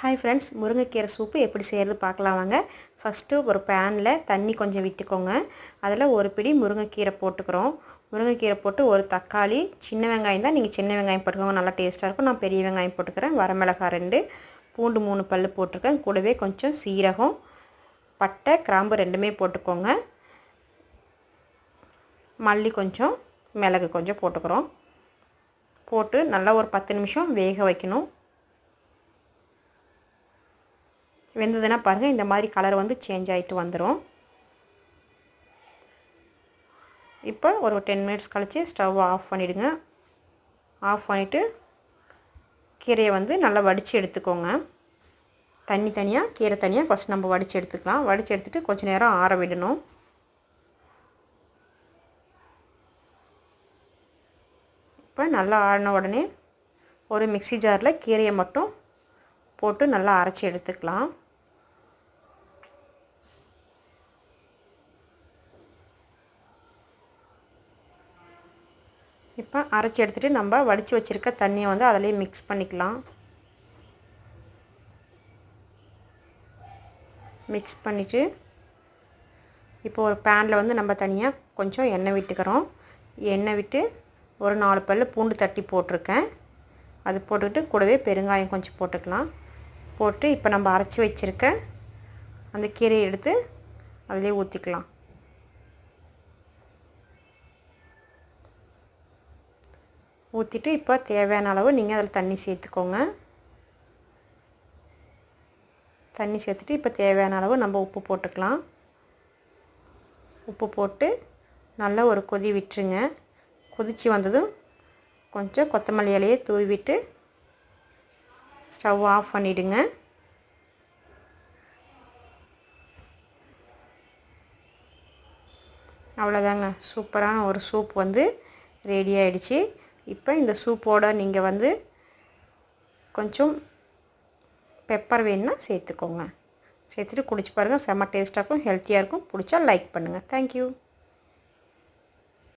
Hi friends முருங்கைக்கீரை soup எப்படி செய்கிறது பார்க்கலாம் வாங்க. ஃபஸ்ட்டு ஒரு பேனில் தண்ணி கொஞ்சம் விட்டுக்கோங்க. அதில் ஒரு பிடி முருங்கைக்கீரை போட்டுக்கிறோம். முருங்கைக்கீரை போட்டு ஒரு தக்காளி சின்ன வெங்காயம் தான். நீங்கள் சின்ன வெங்காயம் போட்டுக்கோங்க நல்லா டேஸ்ட்டாக இருக்கும். நான் பெரிய வெங்காயம் போட்டுக்கிறேன். வரமிளகாய் ரெண்டு பூண்டு மூணு பல் போட்டிருக்கேன். கூடவே கொஞ்சம் சீரகம் பட்டை கிராம்பு ரெண்டுமே போட்டுக்கோங்க. மல்லி கொஞ்சம் மிளகு கொஞ்சம் போட்டுக்கிறோம். போட்டு நல்லா ஒரு பத்து நிமிஷம் வேக வைக்கணும். வெந்ததுன்னா பாருங்கள் இந்த மாதிரி கலர் வந்து சேஞ்ச் ஆகிட்டு வந்துடும் இப்போ ஒரு டென் மினிட்ஸ் கழித்து ஸ்டவ் ஆஃப் பண்ணிவிடுங்க ஆஃப் பண்ணிவிட்டு கீரையை வந்து நல்லா வடித்து எடுத்துக்கோங்க. தண்ணி தனியாக கீரை தனியாக ஃபஸ்ட் நம்ம வடித்து எடுத்துக்கலாம். வடித்து எடுத்துகிட்டு கொஞ்சம் நேரம் ஆற விடணும். இப்போ நல்லா ஆறின உடனே ஒரு மிக்சி ஜாரில் கீரையை மட்டும் போட்டு நல்லா அரைச்சி எடுத்துக்கலாம். இப்போ அரைச்சி எடுத்துகிட்டு நம்ம வடித்து வச்சுருக்க தண்ணியை வந்து அதிலே மிக்ஸ் பண்ணிக்கலாம். மிக்ஸ் பண்ணிவிட்டு இப்போ ஒரு பேனில் வந்து நம்ம தனியாக கொஞ்சம் எண்ணெய் விட்டுக்கிறோம். எண்ணெய் விட்டு ஒரு நாலு பல் பூண்டு தட்டி போட்டிருக்கேன். அது போட்டுக்கிட்டு கூடவே பெருங்காயம் கொஞ்சம் போட்டுக்கலாம். போட்டு இப்போ நம்ம அரைச்சி வச்சுருக்க அந்த கீரையை எடுத்து அதிலே ஊற்றிக்கலாம் ஊற்றிட்டு இப்போ தேவையான அளவு நீங்கள் அதில் தண்ணி சேர்த்துக்கோங்க. தண்ணி சேர்த்துட்டு இப்போ தேவையான அளவு நம்ம உப்பு போட்டுக்கலாம். உப்பு போட்டு நல்லா ஒரு கொதி விட்டுருங்க. கொதித்து வந்ததும் கொஞ்சம் கொத்தமல்லி இலையை தூவிட்டு ஸ்டவ் ஆஃப் பண்ணிவிடுங்க அவ்வளோதாங்க சூப்பரான ஒரு சூப் வந்து ரெடி ஆகிடுச்சு இப்போ இந்த சூப்போட நீங்கள் வந்து கொஞ்சம் பெப்பர் வேணுன்னா சேர்த்துக்கோங்க. சேர்த்துட்டு குடிச்சு பாருங்கள் செம்ம டேஸ்ட்டாக இருக்கும் ஹெல்த்தியாக இருக்கும். பிடிச்சா லைக் பண்ணுங்கள் தேங்க்யூ